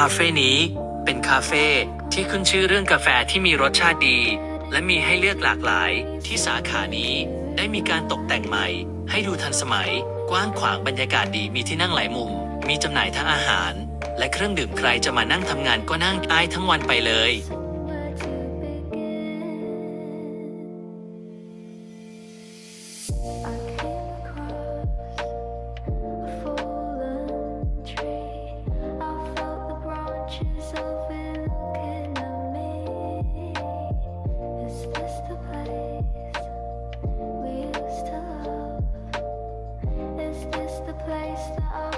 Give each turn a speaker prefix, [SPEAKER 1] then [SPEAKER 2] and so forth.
[SPEAKER 1] คาเฟ่นี้ เป็นคาเฟ่ที่ขึ้นชื่อเรื่องกาแฟที่มีรสชาติดี และมีให้เลือกหลากหลาย ที่สาขานี้ได้มีการตกแต่งใหม่ ให้ดูทันสมัย กว้างขวางบรรยากาศดีมีที่นั่งหลายมุม มีจำหน่ายทั้งอาหาร และเครื่องดื่มใครจะมานั่งทำงานก็นั่งได้ทั้งวันไปเลย
[SPEAKER 2] place that I